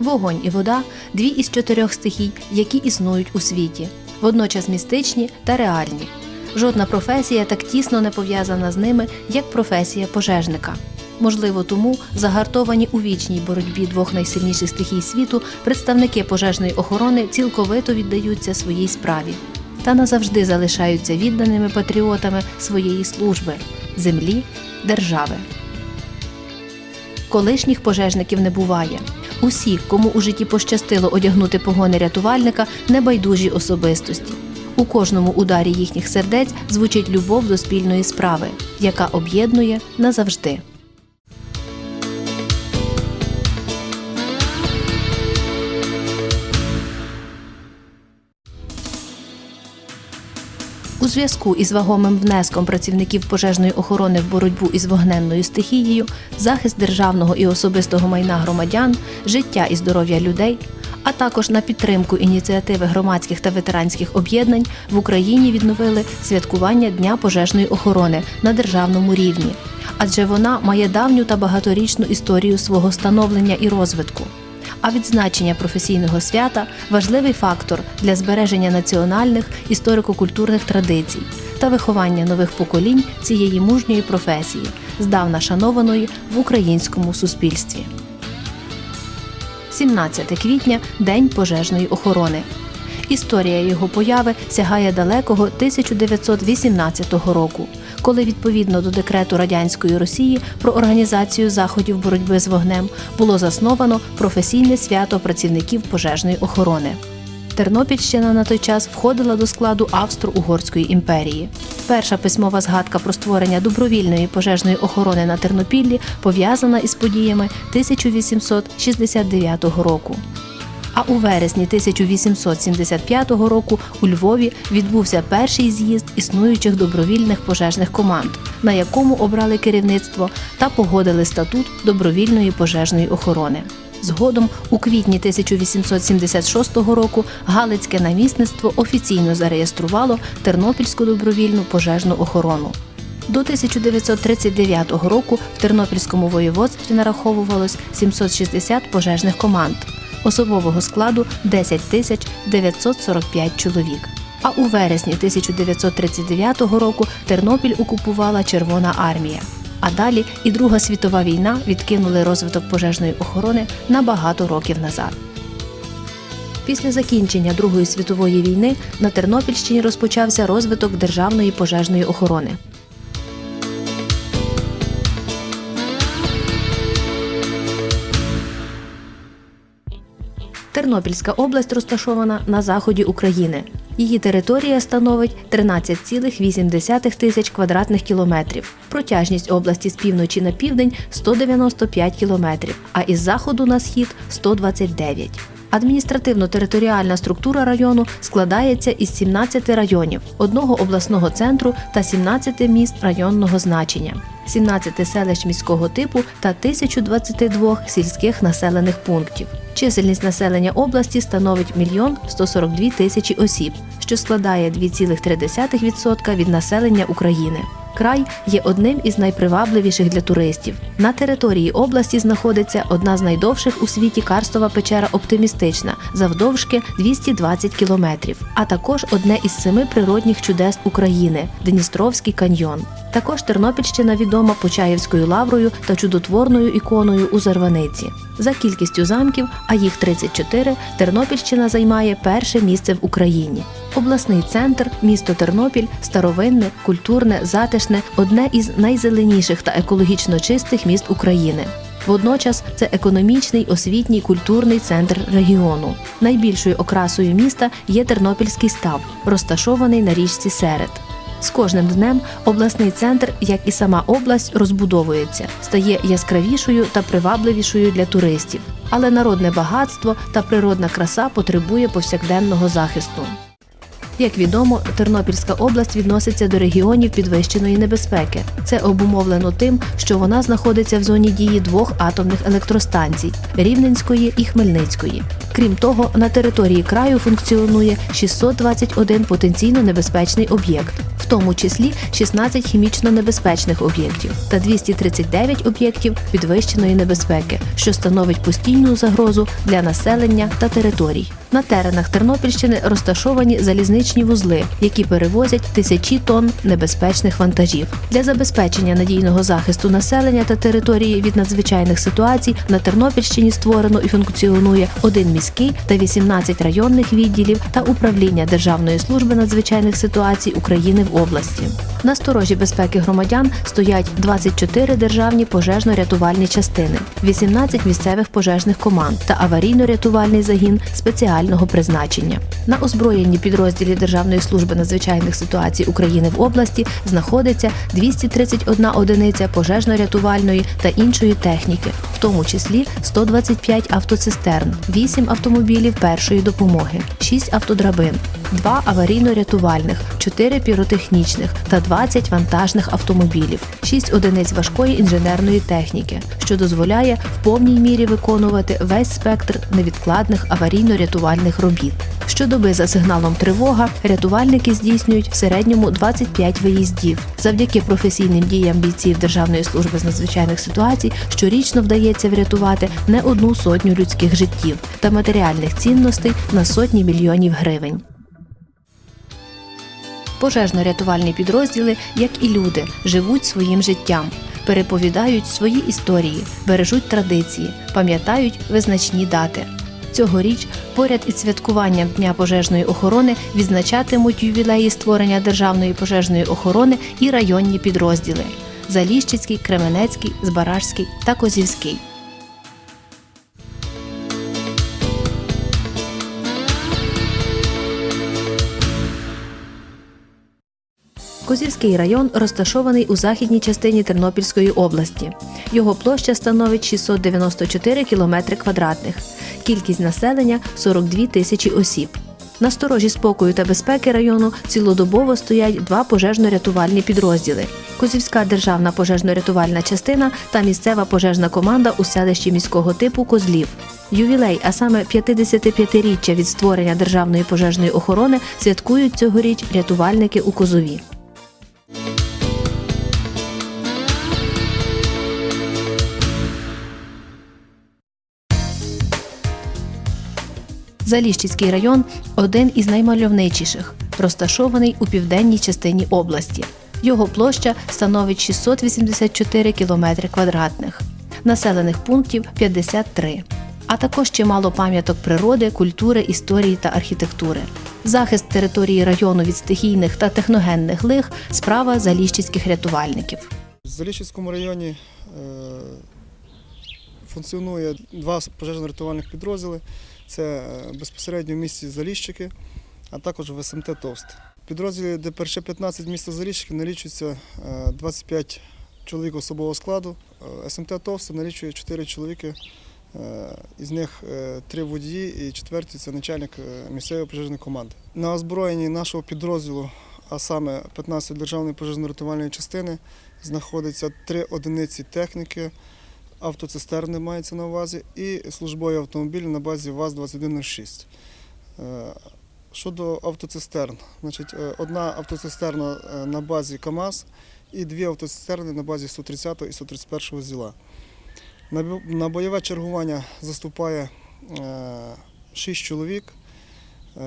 Вогонь і вода дві із чотирьох стихій, які існують у світі, водночас містичні та реальні. Жодна професія так тісно не пов'язана з ними, як професія пожежника. Можливо, тому загартовані у вічній боротьбі двох найсильніших стихій світу представники пожежної охорони цілковито віддаються своїй справі та назавжди залишаються відданими патріотами своєї служби, землі, держави. Колишніх пожежників не буває. Усі, кому у житті пощастило одягнути погони рятувальника, небайдужі особистості. У кожному ударі їхніх сердець звучить любов до спільної справи, яка об'єднує назавжди. Зв'язку із вагомим внеском працівників пожежної охорони в боротьбу із вогненною стихією, захист державного і особистого майна громадян, життя і здоров'я людей, а також на підтримку ініціативи громадських та ветеранських об'єднань в Україні відновили святкування Дня пожежної охорони на державному рівні, адже вона має давню та багаторічну історію свого становлення і розвитку. А відзначення професійного свята важливий фактор для збереження національних історико-культурних традицій та виховання нових поколінь цієї мужньої професії, здавна шанованої в українському суспільстві. 17 квітня День пожежної охорони. Історія його появи сягає далекого 1918 року, коли відповідно до декрету радянської Росії про організацію заходів боротьби з вогнем було засновано професійне свято працівників пожежної охорони. Тернопільщина на той час входила до складу Австро-Угорської імперії. Перша письмова згадка про створення добровільної пожежної охорони на Тернопіллі пов'язана із подіями 1869 року. А у вересні 1875 року у Львові відбувся перший з'їзд існуючих добровільних пожежних команд, на якому обрали керівництво та погодили статут добровільної пожежної охорони. Згодом, у квітні 1876 року, Галицьке намісництво офіційно зареєструвало Тернопільську добровільну пожежну охорону. До 1939 року в Тернопільському воєводстві нараховувалось 760 пожежних команд, особового складу 10 тисяч 945 чоловік. А у вересні 1939 року Тернопіль окупувала Червона армія. А далі і Друга світова війна відкинули розвиток пожежної охорони на багато років назад. Після закінчення Другої світової війни на Тернопільщині розпочався розвиток державної пожежної охорони. Тернопільська область розташована на заході України. Її територія становить 13,8 тисяч квадратних кілометрів. Протяжність області з півночі на південь 195 кілометрів, а із заходу на схід 129. Адміністративно-територіальна структура району складається із 17 районів, одного обласного центру та 17 міст районного значення, 17 селищ міського типу та 1022 сільських населених пунктів. Чисельність населення області становить 1 142 тисячі осіб, що складає 2,3% від населення України. Край є одним із найпривабливіших для туристів. На території області знаходиться одна з найдовших у світі карстова печера оптимістична, завдовжки 220 кілометрів, а також одне із семи природних чудес України Дністровський каньйон. Також Тернопільщина відома Почаївською лаврою та чудотворною іконою у Зарваниці. За кількістю замків, а їх 34, Тернопільщина займає перше місце в Україні. Обласний центр, місто Тернопіль, старовинне, культурне, затишне, одне із найзеленіших та екологічно чистих міст України. Водночас це економічний, освітній, культурний центр регіону. Найбільшою окрасою міста є Тернопільський став, розташований на річці Серед. З кожним днем обласний центр, як і сама область, розбудовується, стає яскравішою та привабливішою для туристів. Але народне багатство та природна краса потребує повсякденного захисту. Як відомо, Тернопільська область відноситься до регіонів підвищеної небезпеки. Це обумовлено тим, що вона знаходиться в зоні дії двох атомних електростанцій Рівненської і Хмельницької. Крім того, на території краю функціонує 621 потенційно небезпечний об'єкт, в тому числі 16 хімічно небезпечних об'єктів та 239 об'єктів підвищеної небезпеки, що становить постійну загрозу для населення та територій. На теренах Тернопільщини розташовані залізничні вузли, які перевозять тисячі тонн небезпечних вантажів. Для забезпечення надійного захисту населення та території від надзвичайних ситуацій на Тернопільщині створено і функціонує один міський та 18 районних відділів та управління Державної служби надзвичайних ситуацій України в області. На сторожі безпеки громадян стоять 24 державні пожежно-рятувальні частини, 18 місцевих пожежних команд та аварійно-рятувальний загін спеціального призначення. На озброєнні підрозділі Державної служби надзвичайних ситуацій України в області знаходиться 231 одиниця пожежно-рятувальної та іншої техніки, в тому числі 125 автоцистерн, 8 автомобілів першої допомоги, 6 автодрабин, 2 аварійно-рятувальних, 4 піротехнічних та 20 вантажних автомобілів, 6 одиниць важкої інженерної техніки, що дозволяє в повній мірі виконувати весь спектр невідкладних аварійно-рятувальних робіт. Щодоби за сигналом тривога рятувальники здійснюють в середньому 25 виїздів. Завдяки професійним діям бійців Державної служби з надзвичайних ситуацій щорічно вдається врятувати не одну сотню людських життів та матеріальних цінностей на сотні мільйонів гривень. Пожежно-рятувальні підрозділи, як і люди, живуть своїм життям, переповідають свої історії, бережуть традиції, пам'ятають визначні дати. Цьогоріч поряд із святкуванням Дня пожежної охорони відзначатимуть ювілеї створення державної пожежної охорони і районні підрозділи Заліщицький, Кременецький, Збаражський та Козівський. Козівський район розташований у західній частині Тернопільської області. Його площа становить 694 кілометри квадратних. Кількість населення 42 тисячі осіб. На сторожі спокою та безпеки району цілодобово стоять два пожежно-рятувальні підрозділи: Козівська державна пожежно-рятувальна частина та місцева пожежна команда у селищі міського типу Козлів. Ювілей, а саме 55-річчя від створення державної пожежної охорони, святкують цьогоріч рятувальники у Козові. Заліщицький район один із наймальовничіших, розташований у південній частині області. Його площа становить 684 кілометри квадратних, населених пунктів 53, а також чимало пам'яток природи, культури, історії та архітектури. Захист території району від стихійних та техногенних лих справа заліщицьких рятувальників. В Заліщицькому районі е, функціонує два пожежно-рятувальних підрозділи. Це е, безпосередньо в місті Заліщики, а також в СМТ Товст. В підрозділі ДПРЧ 15 міста Заліщики налічується е, 25 чоловік особового складу. Е, СМТ Товст налічує 4 чоловіки, е, із них е, три водії і четвертий це начальник е, місцевої пожежної команди. На озброєнні нашого підрозділу, а саме 15 державної пожежно-рятувальної частини, знаходиться три одиниці техніки, автоцистерни мається на увазі, і службові автомобілі на базі ВАЗ-2106. Е, Щодо автоцистерн, значить, е, одна автоцистерна е, на базі КАМАЗ і дві автоцистерни на базі 130 і 131 зіла. На бойове чергування заступає 6 чоловік.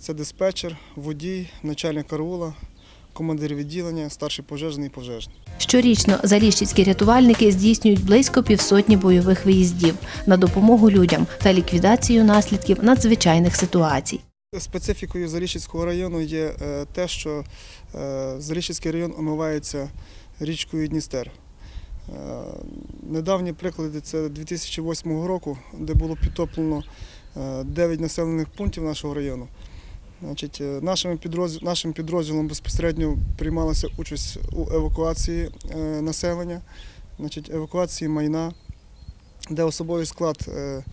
Це диспетчер, водій, начальник караула, командир відділення, старший пожежний і пожежний. Щорічно заліщицькі рятувальники здійснюють близько півсотні бойових виїздів на допомогу людям та ліквідацію наслідків надзвичайних ситуацій. Специфікою Зарічицького району є е, те, що е, Зарічицький район омивається річкою Дністер. Е, Недавні приклади це 2008 року, де було підтоплено 9 населених пунктів нашого району. Значить, е, нашим, підрозділ, нашим підрозділом безпосередньо приймалася участь у евакуації е, населення, значить, евакуації майна, де особовий склад е,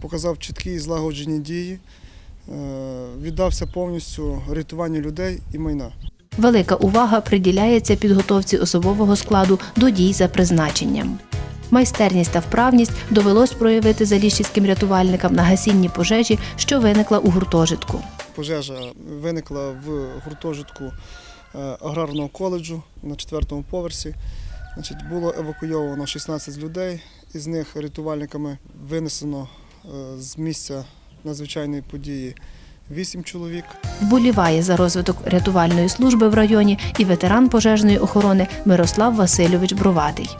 показав чіткі і злагоджені дії, віддався повністю рятуванню людей і майна. Велика увага приділяється підготовці особового складу до дій за призначенням. Майстерність та вправність довелось проявити заліщицьким рятувальникам на гасінні пожежі, що виникла у гуртожитку. Пожежа виникла в гуртожитку е, аграрного коледжу на четвертому поверсі. Значить, було евакуйовано 16 людей, із них рятувальниками винесено е, з місця надзвичайної події 8 чоловік. Вболіває за розвиток рятувальної служби в районі і ветеран пожежної охорони Мирослав Васильович Броватий.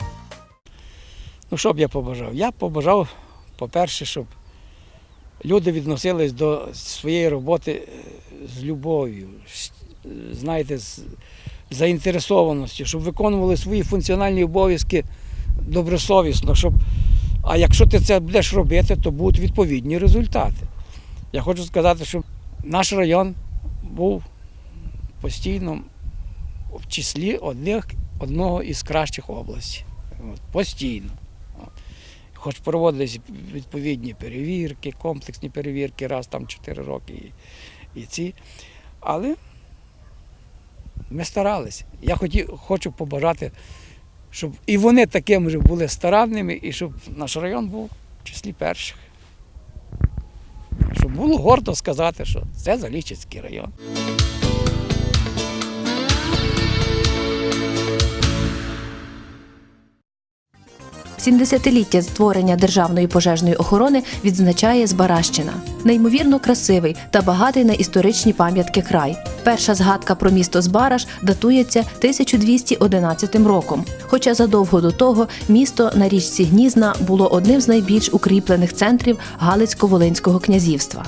Ну, що б я побажав? Я побажав, по-перше, щоб люди відносились до своєї роботи е, з любов'ю, знаєте, з заінтересованістю, щоб виконували свої функціональні обов'язки добросовісно. Щоб... А якщо ти це будеш робити, то будуть відповідні результати. Я хочу сказати, що наш район був постійно в числі одних, одного із кращих областей. От, постійно. Хоч проводились відповідні перевірки, комплексні перевірки раз там 4 роки і, і ці. Але ми старалися. Я хотів, хочу побажати, щоб і вони такими були старанними, і щоб наш район був в числі перших. Щоб було гордо сказати, що це Залічицький район. 70-ліття створення державної пожежної охорони відзначає Збаращина. Неймовірно красивий та багатий на історичні пам'ятки край. Перша згадка про місто Збараш датується 1211 роком. Хоча задовго до того місто на річці Гнізна було одним з найбільш укріплених центрів Галицько-Волинського князівства.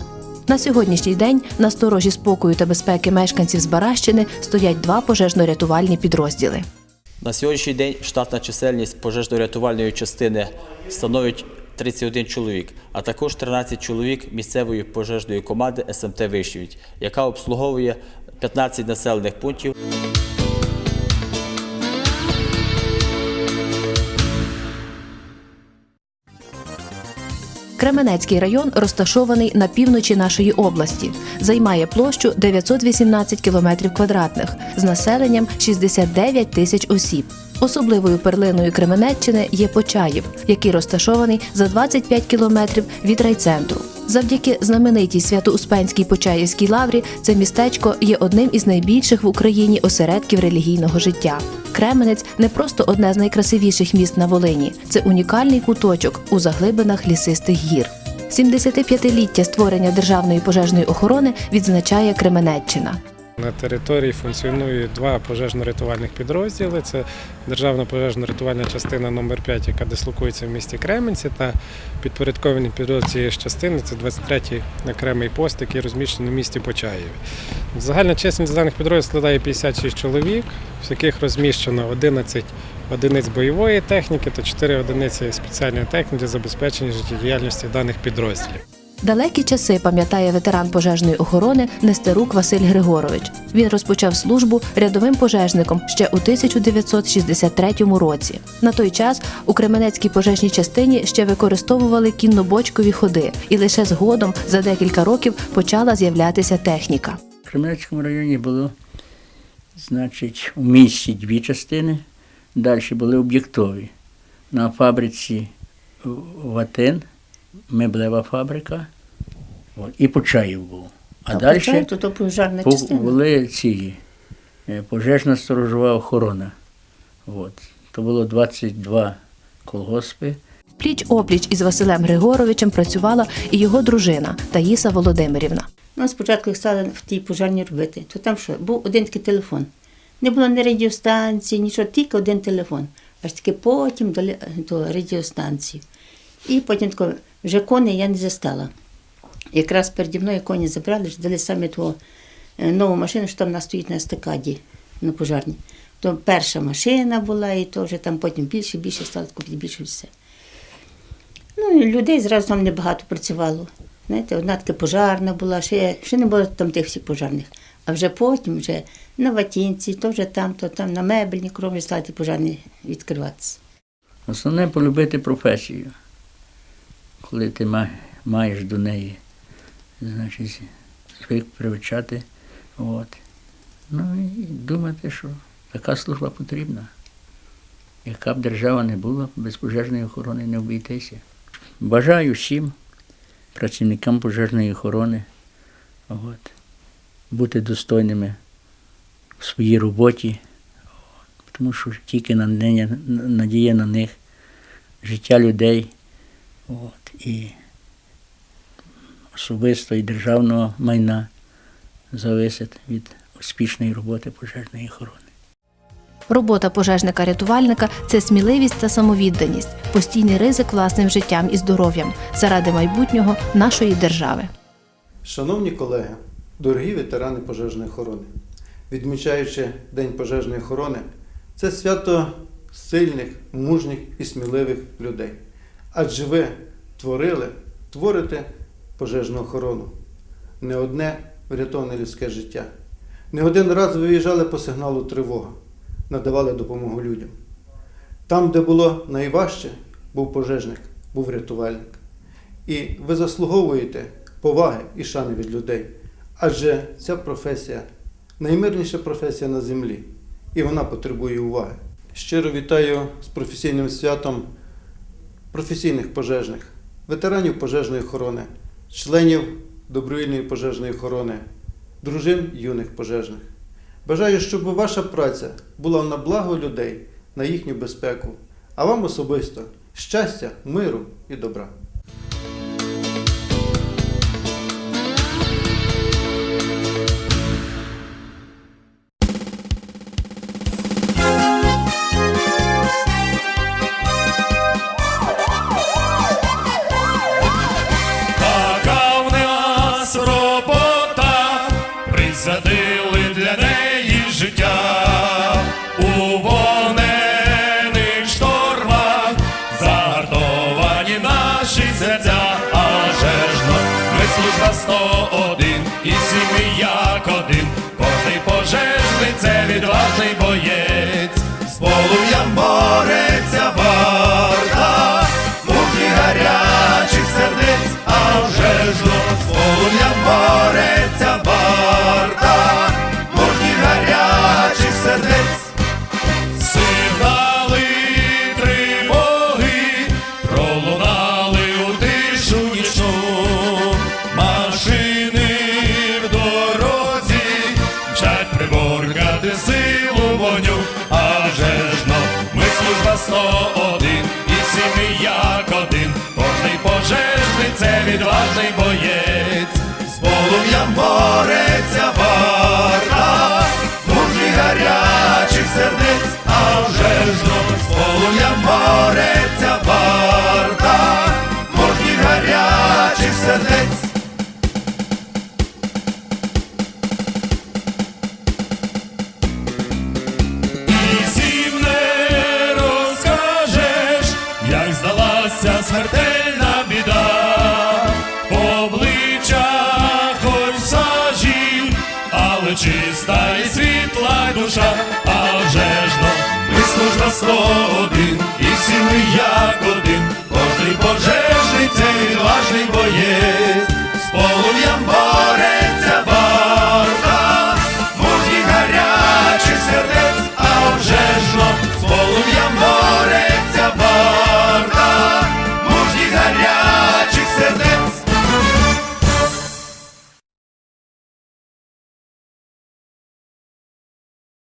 На сьогоднішній день на сторожі спокою та безпеки мешканців Збаращини стоять два пожежно-рятувальні підрозділи. На сьогоднішній день штатна чисельність пожежно-рятувальної частини становить 31 чоловік, а також 13 чоловік місцевої пожежної команди СМТ Вишівіть, яка обслуговує 15 населених пунктів. Кременецький район розташований на півночі нашої області, займає площу 918 кілометрів квадратних з населенням 69 тисяч осіб. Особливою перлиною Кременеччини є Почаїв, який розташований за 25 кілометрів від райцентру. Завдяки знаменитій Свято-Успенській Почаївській лаврі це містечко є одним із найбільших в Україні осередків релігійного життя. Кременець не просто одне з найкрасивіших міст на Волині, це унікальний куточок у заглибинах лісистих гір. 75-ліття створення державної пожежної охорони відзначає Кременеччина. На території функціонують два пожежно-рятувальних підрозділи. Це Державна пожежно-рятувальна частина номер 5 яка дислокується в місті Кременці, та підпорядковані підрозділи цієї частини це 23-й окремий пост, який розміщений в місті Почаєві. Загальна чисельність даних підрозділів складає 56 чоловік, в яких розміщено 11 одиниць бойової техніки та 4 одиниці спеціальної техніки для забезпечення життєдіяльності даних підрозділів. Далекі часи пам'ятає ветеран пожежної охорони Нестерук Василь Григорович. Він розпочав службу рядовим пожежником ще у 1963 році. На той час у Кременецькій пожежній частині ще використовували кіннобочкові ходи, і лише згодом за декілька років почала з'являтися техніка. В Кременецькому районі було, значить, у місті дві частини, далі були об'єктові. На фабриці Ватин, меблева фабрика, от, і Почаїв був. А, далі Почаїв, то, то пожежна по- частина. були ці е, пожежна сторожова охорона. От. То було 22 колгоспи. Пліч опліч із Василем Григоровичем працювала і його дружина Таїса Володимирівна. Ну, спочатку їх стали в тій пожежні робити, то там що, був один такий телефон. Не було ні радіостанції, нічого, тільки один телефон. Аж таки потім до, до радіостанції. І потім тако, вже коней я не застала. Якраз переді мною коні забрали, дали саме ту е, нову машину, що там нас стоїть на стикаді на пожарні. То перша машина була, і то вже там потім більше, більше стало тако більше все. Ну, і людей зразу там небагато працювало. Знаєте, одна така пожарна була, ще, ще не було там тих всіх пожарних. А вже потім, вже на ватінці, то вже там, то там на мебельні крові стали ті пожарні відкриватися. Основне полюбити професію. Коли ти маєш до неї, значить, звик привчати. От. Ну і думати, що така служба потрібна. яка б держава не була, без пожежної охорони не обійтися. Бажаю всім працівникам пожежної охорони от, бути достойними в своїй роботі, от, тому що тільки надія, на них, життя людей от, і особисто і державного майна зависить від успішної роботи пожежної охорони. Робота пожежника-рятувальника це сміливість та самовідданість, постійний ризик власним життям і здоров'ям заради майбутнього нашої держави. Шановні колеги, дорогі ветерани пожежної охорони, відмічаючи День пожежної охорони, це свято сильних, мужніх і сміливих людей. Адже ви творили, творите пожежну охорону. Не одне врятоване людське життя. Не один раз ви виїжджали по сигналу тривога, надавали допомогу людям. Там, де було найважче, був пожежник, був рятувальник. І ви заслуговуєте поваги і шани від людей. Адже ця професія наймирніша професія на землі, і вона потребує уваги. Щиро вітаю з професійним святом професійних пожежних, ветеранів пожежної охорони, членів добровільної пожежної охорони, дружин юних пожежних. Бажаю, щоб ваша праця була на благо людей, на їхню безпеку, а вам особисто щастя, миру і добра. Бореться варта, мужі гарячих сердець, а вже ж з полум'ям бореться варта, мужі гарячих сердець. чиста і світла душа, а вже ж но ми сто один, і всі ми як один, кожний пожежний, цей важний боєць.